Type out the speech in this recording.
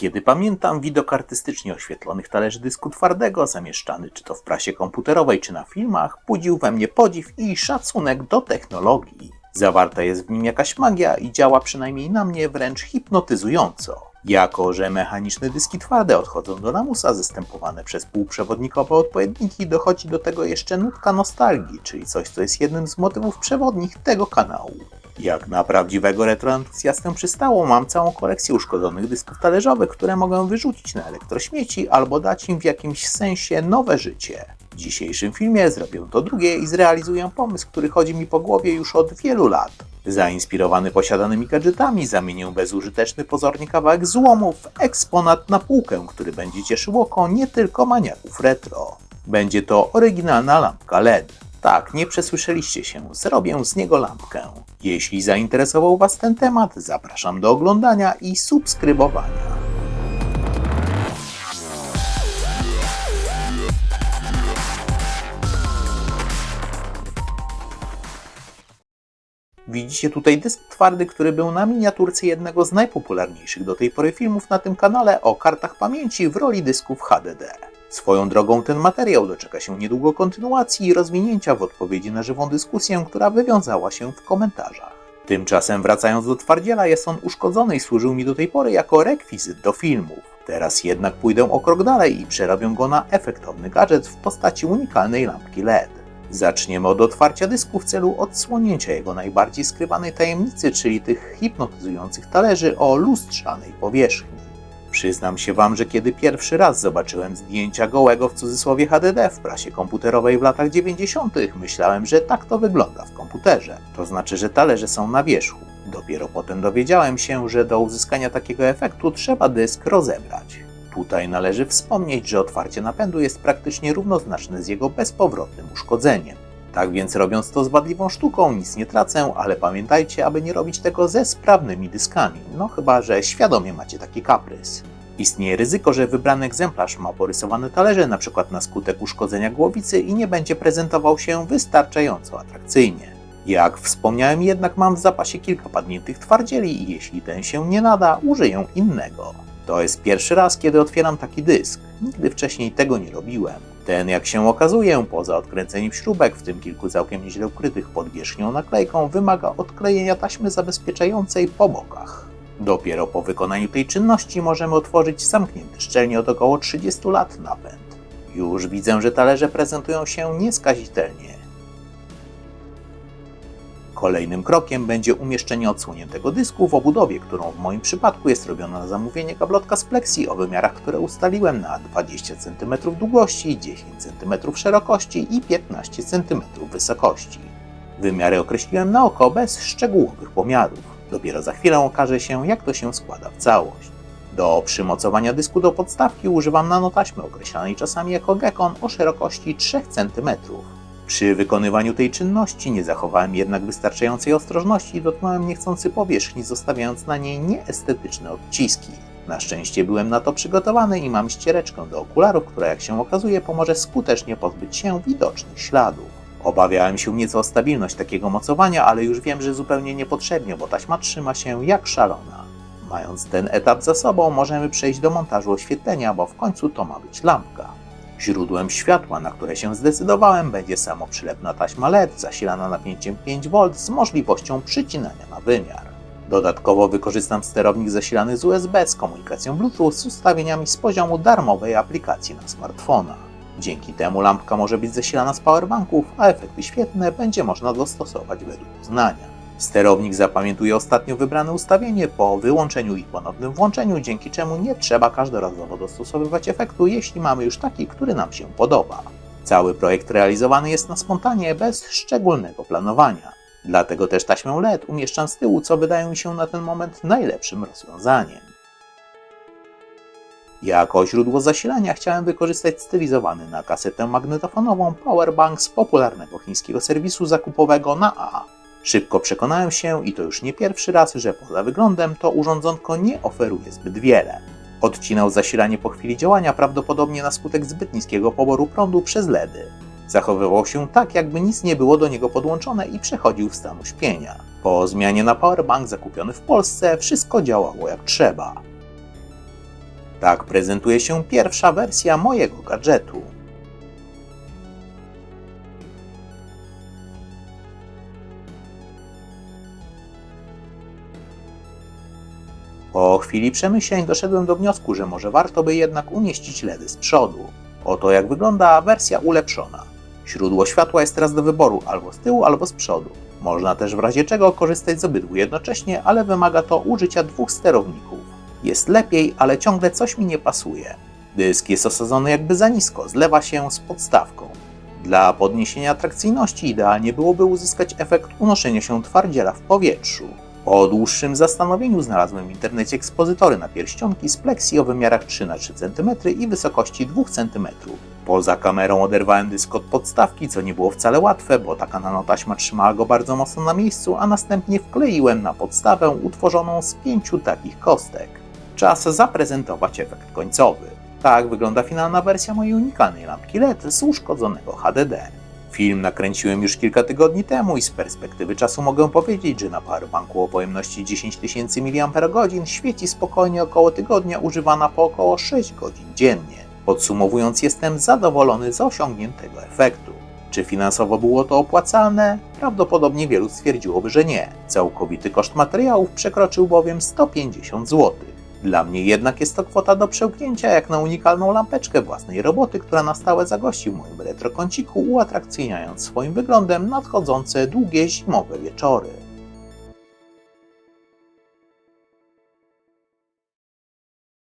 kiedy pamiętam widok artystycznie oświetlonych talerzy dysku twardego, zamieszczany czy to w prasie komputerowej, czy na filmach, budził we mnie podziw i szacunek do technologii. Zawarta jest w nim jakaś magia i działa przynajmniej na mnie wręcz hipnotyzująco. Jako, że mechaniczne dyski twarde odchodzą do lamusa, zastępowane przez półprzewodnikowe odpowiedniki, dochodzi do tego jeszcze nutka nostalgii, czyli coś, co jest jednym z motywów przewodnich tego kanału. Jak na prawdziwego retroentuzjastę przystało, mam całą kolekcję uszkodzonych dysków talerzowych, które mogę wyrzucić na elektrośmieci albo dać im w jakimś sensie nowe życie. W dzisiejszym filmie zrobię to drugie i zrealizuję pomysł, który chodzi mi po głowie już od wielu lat. Zainspirowany posiadanymi gadżetami, zamienię bezużyteczny pozornie kawałek złomu w eksponat na półkę, który będzie cieszył oko nie tylko maniaków retro. Będzie to oryginalna lampka LED. Tak, nie przesłyszeliście się, zrobię z niego lampkę. Jeśli zainteresował Was ten temat, zapraszam do oglądania i subskrybowania. Widzicie tutaj dysk twardy, który był na miniaturce jednego z najpopularniejszych do tej pory filmów na tym kanale o kartach pamięci w roli dysków HDD. Swoją drogą ten materiał doczeka się niedługo kontynuacji i rozwinięcia w odpowiedzi na żywą dyskusję, która wywiązała się w komentarzach. Tymczasem wracając do twardziela, jest on uszkodzony i służył mi do tej pory jako rekwizyt do filmów. Teraz jednak pójdę o krok dalej i przerobię go na efektowny gadżet w postaci unikalnej lampki LED. Zaczniemy od otwarcia dysku w celu odsłonięcia jego najbardziej skrywanej tajemnicy, czyli tych hipnotyzujących talerzy o lustrzanej powierzchni. Przyznam się Wam, że kiedy pierwszy raz zobaczyłem zdjęcia gołego w cudzysłowie HDD w prasie komputerowej w latach 90., myślałem, że tak to wygląda w komputerze. To znaczy, że talerze są na wierzchu. Dopiero potem dowiedziałem się, że do uzyskania takiego efektu trzeba dysk rozebrać. Tutaj należy wspomnieć, że otwarcie napędu jest praktycznie równoznaczne z jego bezpowrotnym uszkodzeniem. Tak więc robiąc to z wadliwą sztuką nic nie tracę, ale pamiętajcie, aby nie robić tego ze sprawnymi dyskami, no chyba, że świadomie macie taki kaprys. Istnieje ryzyko, że wybrany egzemplarz ma porysowane talerze np. na skutek uszkodzenia głowicy i nie będzie prezentował się wystarczająco atrakcyjnie. Jak wspomniałem jednak mam w zapasie kilka padniętych twardzieli i jeśli ten się nie nada, użyję innego. To jest pierwszy raz, kiedy otwieram taki dysk. Nigdy wcześniej tego nie robiłem. Ten, jak się okazuje, poza odkręceniem śrubek, w tym kilku całkiem nieźle ukrytych pod wierzchnią naklejką, wymaga odklejenia taśmy zabezpieczającej po bokach. Dopiero po wykonaniu tej czynności możemy otworzyć zamknięty szczelnie od około 30 lat napęd. Już widzę, że talerze prezentują się nieskazitelnie. Kolejnym krokiem będzie umieszczenie odsłoniętego dysku w obudowie, którą w moim przypadku jest robiona na zamówienie kablotka z Plexi o wymiarach, które ustaliłem na 20 cm długości, 10 cm szerokości i 15 cm wysokości. Wymiary określiłem na oko bez szczegółowych pomiarów. Dopiero za chwilę okaże się, jak to się składa w całość. Do przymocowania dysku do podstawki używam nanotaśmy określanej czasami jako gekon o szerokości 3 cm. Przy wykonywaniu tej czynności nie zachowałem jednak wystarczającej ostrożności i dotknąłem niechcący powierzchni, zostawiając na niej nieestetyczne odciski. Na szczęście byłem na to przygotowany i mam ściereczkę do okularów, która jak się okazuje pomoże skutecznie pozbyć się widocznych śladów. Obawiałem się nieco o stabilność takiego mocowania, ale już wiem, że zupełnie niepotrzebnie, bo taśma trzyma się jak szalona. Mając ten etap za sobą, możemy przejść do montażu oświetlenia, bo w końcu to ma być lampka. Źródłem światła, na które się zdecydowałem, będzie samoprzylepna taśma LED zasilana napięciem 5V z możliwością przycinania na wymiar. Dodatkowo wykorzystam sterownik zasilany z USB z komunikacją Bluetooth z ustawieniami z poziomu darmowej aplikacji na smartfona. Dzięki temu lampka może być zasilana z powerbanków, a efekty świetne będzie można dostosować według uznania. Sterownik zapamiętuje ostatnio wybrane ustawienie po wyłączeniu i ponownym włączeniu, dzięki czemu nie trzeba każdorazowo dostosowywać efektu, jeśli mamy już taki, który nam się podoba. Cały projekt realizowany jest na spontanie, bez szczególnego planowania. Dlatego też taśmę LED umieszczam z tyłu, co wydaje mi się na ten moment najlepszym rozwiązaniem. Jako źródło zasilania chciałem wykorzystać stylizowany na kasetę magnetofonową powerbank z popularnego chińskiego serwisu zakupowego na A. Szybko przekonałem się, i to już nie pierwszy raz, że poza wyglądem to urządzonko nie oferuje zbyt wiele. Odcinał zasilanie po chwili działania, prawdopodobnie na skutek zbyt niskiego poboru prądu przez LEDy. Zachowywał się tak, jakby nic nie było do niego podłączone i przechodził w stan uśpienia. Po zmianie na powerbank zakupiony w Polsce, wszystko działało jak trzeba. Tak prezentuje się pierwsza wersja mojego gadżetu. Chwili przemyśleń doszedłem do wniosku, że może warto by jednak umieścić LEDy z przodu. Oto jak wygląda wersja ulepszona. Źródło światła jest teraz do wyboru albo z tyłu, albo z przodu. Można też w razie czego korzystać z obydwu jednocześnie, ale wymaga to użycia dwóch sterowników. Jest lepiej, ale ciągle coś mi nie pasuje. Dysk jest osadzony jakby za nisko, zlewa się z podstawką. Dla podniesienia atrakcyjności idealnie byłoby uzyskać efekt unoszenia się twardziela w powietrzu. Po dłuższym zastanowieniu znalazłem w internecie ekspozytory na pierścionki z pleksji o wymiarach 3x3 cm i wysokości 2 cm. Poza kamerą oderwałem dysk od podstawki, co nie było wcale łatwe, bo taka nanotaśma trzymała go bardzo mocno na miejscu, a następnie wkleiłem na podstawę utworzoną z pięciu takich kostek. Czas zaprezentować efekt końcowy. Tak wygląda finalna wersja mojej unikalnej lampki LED z uszkodzonego HDD. Film nakręciłem już kilka tygodni temu i z perspektywy czasu mogę powiedzieć, że na powerbanku o pojemności 10 tysięcy mAh świeci spokojnie około tygodnia używana po około 6 godzin dziennie. Podsumowując, jestem zadowolony z osiągniętego efektu. Czy finansowo było to opłacalne? Prawdopodobnie wielu stwierdziłoby, że nie. Całkowity koszt materiałów przekroczył bowiem 150 zł. Dla mnie jednak jest to kwota do przełknięcia jak na unikalną lampeczkę własnej roboty, która na stałe zagości w moim retrokąciku, uatrakcyjniając swoim wyglądem nadchodzące długie zimowe wieczory.